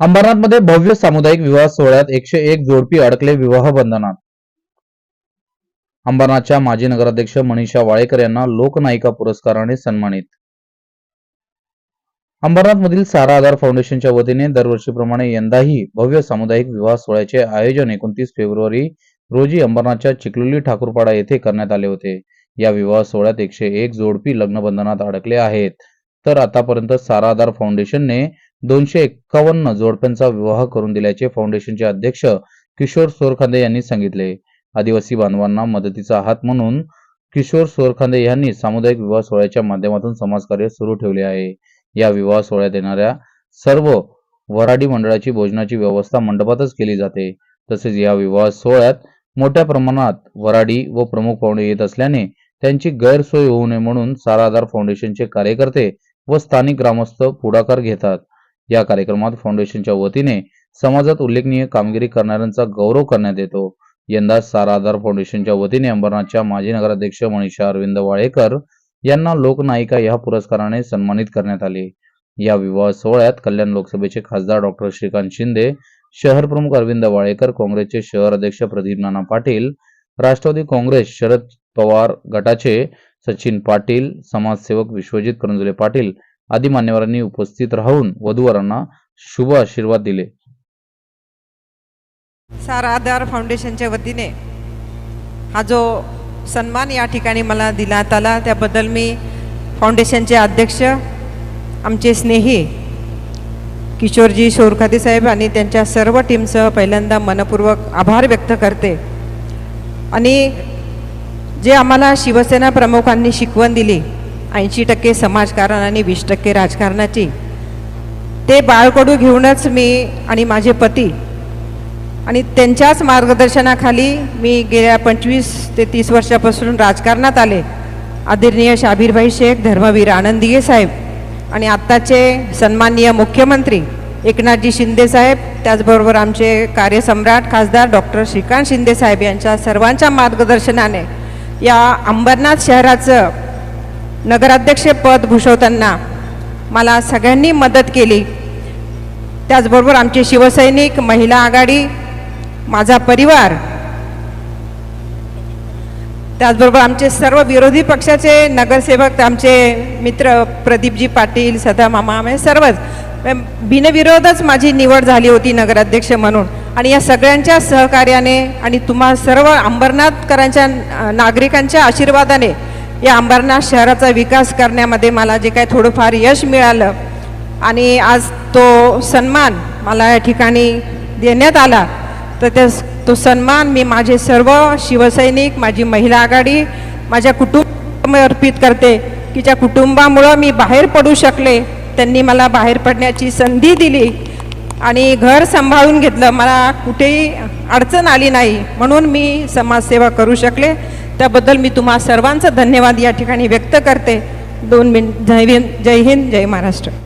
अंबरनाथमध्ये भव्य सामुदायिक विवाह सोहळ्यात एकशे एक जोडपी अडकले विवाह बंधनात. अंबरनाथच्या माजी नगराध्यक्ष मनीषा वाळेकर यांना लोकनायिका पुरस्काराने सन्मानित. अंबरनाथमधील सारा आधार फाउंडेशनच्या वतीने दरवर्षीप्रमाणे यंदाही भव्य सामुदायिक विवाह सोहळ्याचे आयोजन एकोणतीस फेब्रुवारी रोजी अंबरनाथच्या चिखलोली ठाकूरपाडा येथे करण्यात आले होते. या विवाह सोहळ्यात एकशे एक जोडपी लग्नबंधनात अडकले आहेत. तर आतापर्यंत सारा आधार फाउंडेशनने दोनशे एक्कावन्न जोडप्यांचा विवाह करून दिल्याचे फाउंडेशनचे अध्यक्ष किशोर सोरखांदे यांनी सांगितले. आदिवासी बांधवांना मदतीचा हात म्हणून किशोर सोरखांदे यांनी सामुदायिक विवाह सोहळ्याच्या माध्यमातून समाजकार्य सुरू ठेवले आहे. या विवाह सोहळ्यात येणाऱ्या सर्व वराडी मंडळाची भोजनाची व्यवस्था मंडपातच केली जाते. तसेच या विवाह सोहळ्यात मोठ्या प्रमाणात वराडी व प्रमुख पाहुणे येत असल्याने त्यांची गैरसोय होऊ नये म्हणून सारा आधार फाउंडेशनचे कार्यकर्ते व स्थानिक ग्रामस्थ पुढाकार घेतात. या कार्यक्रमात फाउंडेशनच्या वतीने समाजात उल्लेखनीय कामगिरी करणाऱ्यांचा गौरव करण्यात येतो. यंदा सारा आधार फाउंडेशनच्या वतीने अंबरनाथच्या माजी नगराध्यक्ष मनीषा अरविंद वाळेकर यांना लोकनायिका या पुरस्काराने सन्मानित करण्यात आले. या विवाह सोहळ्यात कल्याण लोकसभेचे खासदार डॉक्टर श्रीकांत शिंदे शहर प्रमुख अरविंद वाळेकर काँग्रेसचे शहर अध्यक्ष प्रदीप नाना पाटील राष्ट्रवादी काँग्रेस शरद पवार गटाचे सचिन पाटील समाजसेवक विश्वजित करंजुले पाटील आदी मान्यवरांनी उपस्थित राहून वधूवरांना शुभ आशीर्वाद दिले. सारा आधार फाउंडेशनच्या वतीने हा जो सन्मान या ठिकाणी मला दिला आला त्याबद्दल मी फाउंडेशनचे अध्यक्ष आमचे स्नेही किशोरजी शोरखाते साहेब आणि त्यांच्या सर्व टीमसह पहिल्यांदा मनपूर्वक आभार व्यक्त करते. आणि जे आम्हाला शिवसेना प्रमुखांनी शिकवण दिली ऐंशी टक्के समाजकारण आणि वीस टक्के राजकारणाची ते बाळकडू घेऊनच मी आणि माझे पती आणि त्यांच्याच मार्गदर्शनाखाली मी गेल्या पंचवीस ते तीस वर्षापासून राजकारणात आले. आदरणीय शाबीरभाई शेख धर्मवीर आनंदीये साहेब आणि आत्ताचे सन्माननीय मुख्यमंत्री एकनाथजी शिंदे साहेब त्याचबरोबर आमचे कार्यसम्राट खासदार डॉक्टर श्रीकांत शिंदे साहेब यांच्या सर्वांच्या मार्गदर्शनाने या अंबरनाथ शहराचं नगराध्यक्षपद भूषवताना मला सगळ्यांनी मदत केली. त्याचबरोबर आमचे शिवसैनिक महिला आघाडी माझा परिवार त्याचबरोबर आमचे सर्व विरोधी पक्षाचे नगरसेवक आमचे मित्र प्रदीपजी पाटील सदा मामा म्हणजे सर्वच बिनविरोधच माझी निवड झाली होती नगराध्यक्ष म्हणून. आणि या सगळ्यांच्या सहकार्याने आणि तुम्हा सर्व अंबरनाथकरांच्या नागरिकांच्या आशीर्वादाने या अंबरनाथ शहराचा विकास करण्यामध्ये मला जे काही थोडंफार यश मिळालं आणि आज तो सन्मान मला या ठिकाणी देण्यात आला तर त्या तो सन्मान मी माझे सर्व शिवसैनिक माझी महिला आघाडी माझ्या कुटुंब अर्पित करते की ज्या कुटुंबामुळं मी बाहेर पडू शकले त्यांनी मला बाहेर पडण्याची संधी दिली आणि घर सांभाळून घेतलं. मला कुठेही अडचण आली नाही. म्हणून मी समाजसेवा करू शकले. त्याबद्दल मी तुम्हा सर्वांचा धन्यवाद या ठिकाणी व्यक्त करते. दोन मिनिट जय हिंद जय हिंद जय महाराष्ट्र.